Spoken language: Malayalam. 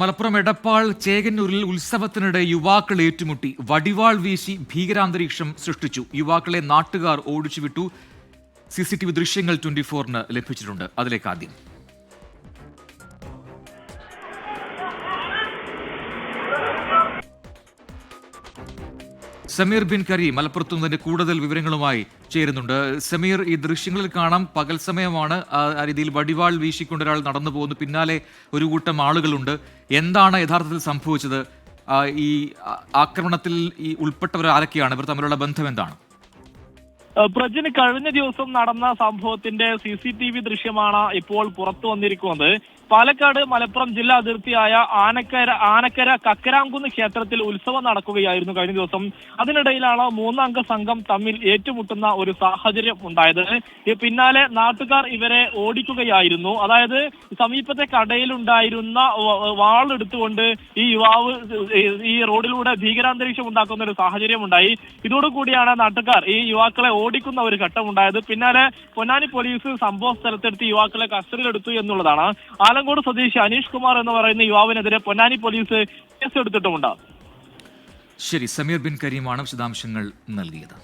മലപ്പുറം എടപ്പാൾ ചേകന്നൂരിൽ ഉത്സവത്തിനിടെ യുവാക്കൾ ഏറ്റുമുട്ടി. വടിവാൾ വീശി ഭീകരാന്തരീക്ഷം സൃഷ്ടിച്ചു. യുവാക്കളെ നാട്ടുകാർ ഓടിച്ചുവിട്ടു. സി സി ടി വി ദൃശ്യങ്ങൾ ട്വന്റി ഫോറിന് ലഭിച്ചിട്ടുണ്ട്. അതിലേക്ക് ആദ്യം. സമീർ ബിൻ കരീം മലപ്പുറത്തു നിന്ന് കൂടുതൽ വിവരങ്ങളുമായി ചേരുന്നുണ്ട്. സമീർ ഈ ദൃശ്യങ്ങളിൽ കാണാം. പകൽ സമയമാണ് ആ രീതിയിൽ വടിവാൾ വീശിക്കൊണ്ട് ഒരാൾ നടന്നു പോകുന്നു. പിന്നാലെ ഒരു കൂട്ടം ആളുകളുണ്ട്. എന്താണ് യഥാർത്ഥത്തിൽ സംഭവിച്ചത്? ഈ ആക്രമണത്തിൽ ഈ ഉൾപ്പെട്ടവർ ആരൊക്കെയാണ്? ഇവർ തമ്മിലുള്ള ബന്ധം എന്താണ്? പ്രജിന് കഴിഞ്ഞ ദിവസം നടന്ന സംഭവത്തിന്റെ സി സി ടി വി ദൃശ്യമാണ് ഇപ്പോൾ പുറത്തു വന്നിരിക്കുന്നത്. പാലക്കാട് മലപ്പുറം ജില്ലാ അതിർത്തിയായ ആനക്കര ആനക്കര കക്കരാംകുന്ന് ക്ഷേത്രത്തിൽ ഉത്സവം നടക്കുകയായിരുന്നു കഴിഞ്ഞ ദിവസം. അതിനിടയിലാണ് മൂന്നംഗ സംഘം തമ്മിൽ ഏറ്റുമുട്ടുന്ന ഒരു സാഹചര്യം ഉണ്ടായത്. പിന്നാലെ നാട്ടുകാർ ഇവരെ ഓടിക്കുകയായിരുന്നു. അതായത് സമീപത്തെ കടയിലുണ്ടായിരുന്ന വാളെടുത്തുകൊണ്ട് ഈ യുവാവ് ഈ റോഡിലൂടെ ഭീകരാന്തരീക്ഷം ഉണ്ടാക്കുന്ന ഒരു സാഹചര്യം ഉണ്ടായി ഇതോടുകൂടിയാണ് നാട്ടുകാർ ഈ യുവാക്കളെ ഓടിക്കുന്ന ഒരു ഘട്ടം ഉണ്ടായത് പിന്നാലെ പൊന്നാനി പോലീസ് സംഭവ സ്ഥലത്തെടുത്ത് യുവാക്കളെ കസ്റ്റഡിയിലെടുത്തു എന്നുള്ളതാണ്. ആലങ്കോട് സ്വദേശി അനീഷ് കുമാർ എന്ന് പറയുന്ന യുവാവിനെതിരെ പൊന്നാനി പോലീസ് കേസ് എടുത്തിട്ടുമുണ്ട് ശരി സമീർ ബിൻ കരീമാണ് വിശദാംശങ്ങൾ നൽകിയത്.